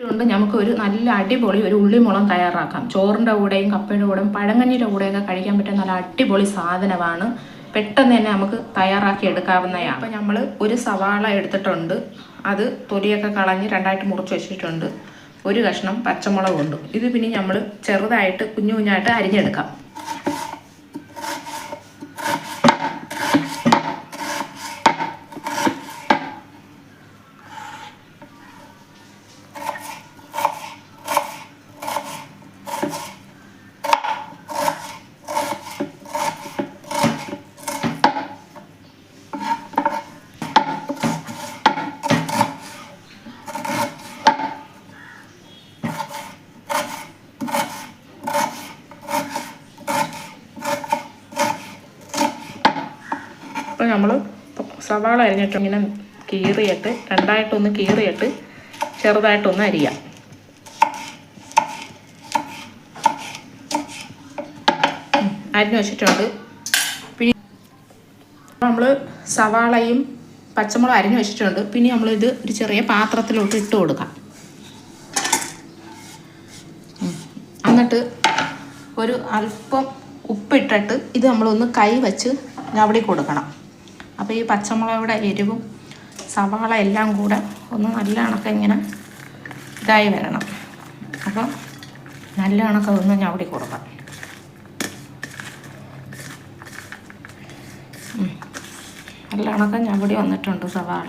കൊണ്ട് നമുക്ക് ഒരു നല്ല അടിപൊളി ഒരു ഉള്ളിമുളം തയ്യാറാക്കാം. ചോറിന്റെ കൂടെയും കപ്പയുടെ കൂടെയും പഴങ്ങഞ്ഞിയുടെ കൂടെയൊക്കെ കഴിക്കാൻ പറ്റിയ നല്ല അടിപൊളി സാധനമാണ്. പെട്ടെന്ന് തന്നെ നമുക്ക് തയ്യാറാക്കി എടുക്കാവുന്നതാണ്. അപ്പം നമ്മൾ ഒരു സവാള എടുത്തിട്ടുണ്ട്. അത് തൊലിയൊക്കെ കളഞ്ഞ് രണ്ടായിട്ട് മുറിച്ച് വെച്ചിട്ടുണ്ട്. ഒരു കഷ്ണം പച്ചമുളകുണ്ട് ഇത് പിന്നെ നമ്മൾ ചെറുതായിട്ട് കുഞ്ഞു കുഞ്ഞായിട്ട് അരിഞ്ഞെടുക്കാം. അപ്പോൾ നമ്മൾ സവാള അരിഞ്ഞിട്ട് ഇങ്ങനെ കീറിയിട്ട് രണ്ടായിട്ടൊന്ന് കീറിയിട്ട് ചെറുതായിട്ടൊന്ന് അരിയാം. അരിഞ്ഞ് വെച്ചിട്ടുണ്ട്. പിന്നെ നമ്മൾ സവാളയും പച്ചമുളകും അരിഞ്ഞു വെച്ചിട്ടുണ്ട്. പിന്നെ നമ്മൾ ഇത് ഒരു ചെറിയ പാത്രത്തിലോട്ട് ഇട്ട് കൊടുക്കാം. എന്നിട്ട് ഒരു അല്പം ഉപ്പിട്ടിട്ട് ഇത് നമ്മളൊന്ന് കൈ വച്ച് ഞവടി കൊടുക്കണം. അപ്പോൾ ഈ പച്ചമുളകുടെ എരിവും സവാള എല്ലാം കൂടെ ഒന്ന് നല്ല കണക്ക് ഇങ്ങനെ ഇതായി വരണം. അപ്പോൾ നല്ല കണക്ക് ഒന്ന് ഞവടി കൊടുക്കാം. നല്ല കണക്ക് ഞവടി വന്നിട്ടുണ്ട് സവാള.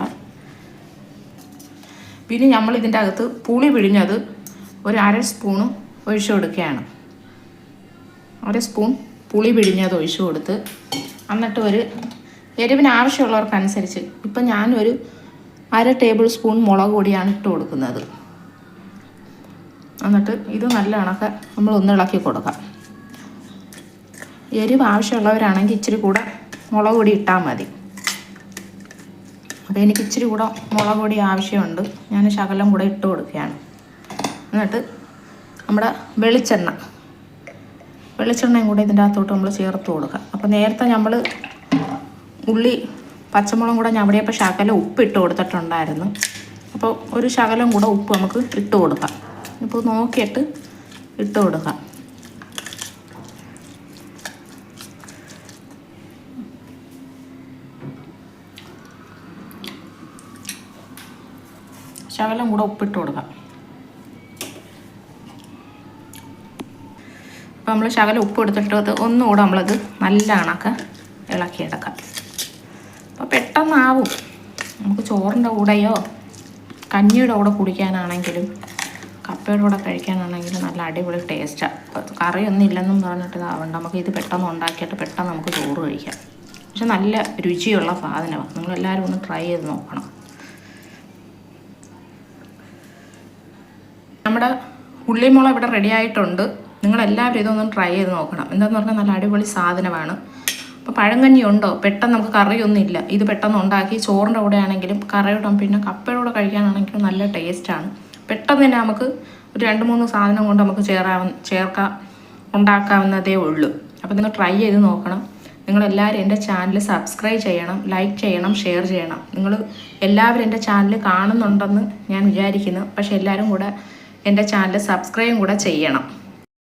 പിന്നെ നമ്മൾ ഇതിന്റെ അകത്ത് പുളി പിഴിഞ്ഞത് ഒരു അര സ്പൂണും ഒഴിച്ചു കൊടുക്കുകയാണ്. അര സ്പൂൺ പുളി പിഴിഞ്ഞത് ഒഴിച്ചു കൊടുത്ത് എന്നിട്ട് ഒരു എരിവിന് ആവശ്യമുള്ളവർക്കനുസരിച്ച് ഇപ്പം ഞാനൊരു അര ടേബിൾ സ്പൂൺ മുളക് പൊടിയാണ് ഇട്ട് കൊടുക്കുന്നത്. എന്നിട്ട് ഇത് നല്ല കണക്ക് നമ്മൾ ഒന്ന് ഇളക്കി കൊടുക്കാം. എരിവ് ആവശ്യമുള്ളവരാണെങ്കിൽ ഇച്ചിരി കൂടെ മുളക് പൊടി ഇട്ടാൽ മതി. അപ്പോൾ എനിക്ക് ഇച്ചിരി കൂടെ മുളക് പൊടി ആവശ്യമുണ്ട്. ഞാൻ ശകലം കൂടെ ഇട്ട് കൊടുക്കുകയാണ്. എന്നിട്ട് നമ്മുടെ വെളിച്ചെണ്ണ. വെളിച്ചെണ്ണയും കൂടെ ഇതിന്റെ അകത്തോട്ട് നമ്മൾ ചേർത്ത് കൊടുക്കാം. അപ്പോൾ നേരത്തെ നമ്മൾ ഉള്ളി പച്ചമുളകും കൂടെ ഞാൻ ഞവടിയപ്പോൾ ശകലം ഉപ്പ് ഇട്ട് കൊടുത്തിട്ടുണ്ടായിരുന്നു. അപ്പോൾ ഒരു ശകലം കൂടെ ഉപ്പ് നമുക്ക് ഇട്ട് കൊടുക്കാം. ഇപ്പോൾ നോക്കിയിട്ട് ഇട്ട് കൊടുക്കാം. ശകലം കൂടെ ഉപ്പിട്ട് കൊടുക്കാം. അപ്പോൾ നമ്മൾ ശകലം ഉപ്പ് എടുത്തിട്ട് ഒന്നുകൂടെ നമ്മളത് നല്ല കണക്ക് ഇളക്കിയെടുക്കാം. അപ്പോൾ പെട്ടെന്നാവും. നമുക്ക് ചോറിന്റെ കൂടെയോ കഞ്ഞിയുടെ കൂടെ കുടിക്കാനാണെങ്കിലും കപ്പയുടെ കൂടെ കഴിക്കാനാണെങ്കിലും നല്ല അടിപൊളി ടേസ്റ്റാണ് കറിയൊന്നും ഇല്ലെന്നും പറഞ്ഞിട്ട് ഇതാവണ്ട. നമുക്ക് ഇത് പെട്ടെന്ന് ഉണ്ടാക്കിയിട്ട് പെട്ടെന്ന് നമുക്ക് ചോറ് കഴിക്കാം. പക്ഷെ നല്ല രുചിയുള്ള സാധനമാണ് നിങ്ങളെല്ലാവരും ഒന്ന് ട്രൈ ചെയ്ത് നോക്കണം. നമ്മുടെ ഉള്ളിമുളക് ഇവിടെ റെഡി ആയിട്ടുണ്ട്. നിങ്ങളെല്ലാവരും ഇതൊന്നും ട്രൈ ചെയ്ത് നോക്കണം. എന്താണെന്ന് പറഞ്ഞാൽ നല്ല അടിപൊളി സാധനമാണ് അപ്പോൾ പഴങ്കഞ്ഞി ഉണ്ടോ? പെട്ടെന്ന് നമുക്ക് കറിയൊന്നും ഇല്ല ഇത് പെട്ടെന്ന് ഉണ്ടാക്കി ചോറിന്റെ കൂടെ ആണെങ്കിലും കറിയുടെ. പിന്നെ കപ്പയുടെ കൂടെ കഴിക്കാനാണെങ്കിലും നല്ല ടേസ്റ്റാണ് പെട്ടെന്ന് തന്നെ നമുക്ക് ഒരു രണ്ട് മൂന്ന് സാധനം കൊണ്ട് നമുക്ക് ചേരാവുന്ന ചേർക്കാം ഉണ്ടാക്കാവുന്നതേ ഉള്ളൂ. അപ്പോൾ നിങ്ങൾ ട്രൈ ചെയ്ത് നോക്കണം. നിങ്ങളെല്ലാവരും എന്റെ ചാനൽ സബ്സ്ക്രൈബ് ചെയ്യണം ലൈക്ക് ചെയ്യണം ഷെയർ ചെയ്യണം. നിങ്ങൾ എല്ലാവരും എന്റെ ചാനൽ കാണുന്നുണ്ടെന്ന് ഞാൻ വിചാരിക്കുന്നു. പക്ഷെ എല്ലാവരും കൂടെ എന്റെ ചാനൽ സബ്സ്ക്രൈബും കൂടെ ചെയ്യണം.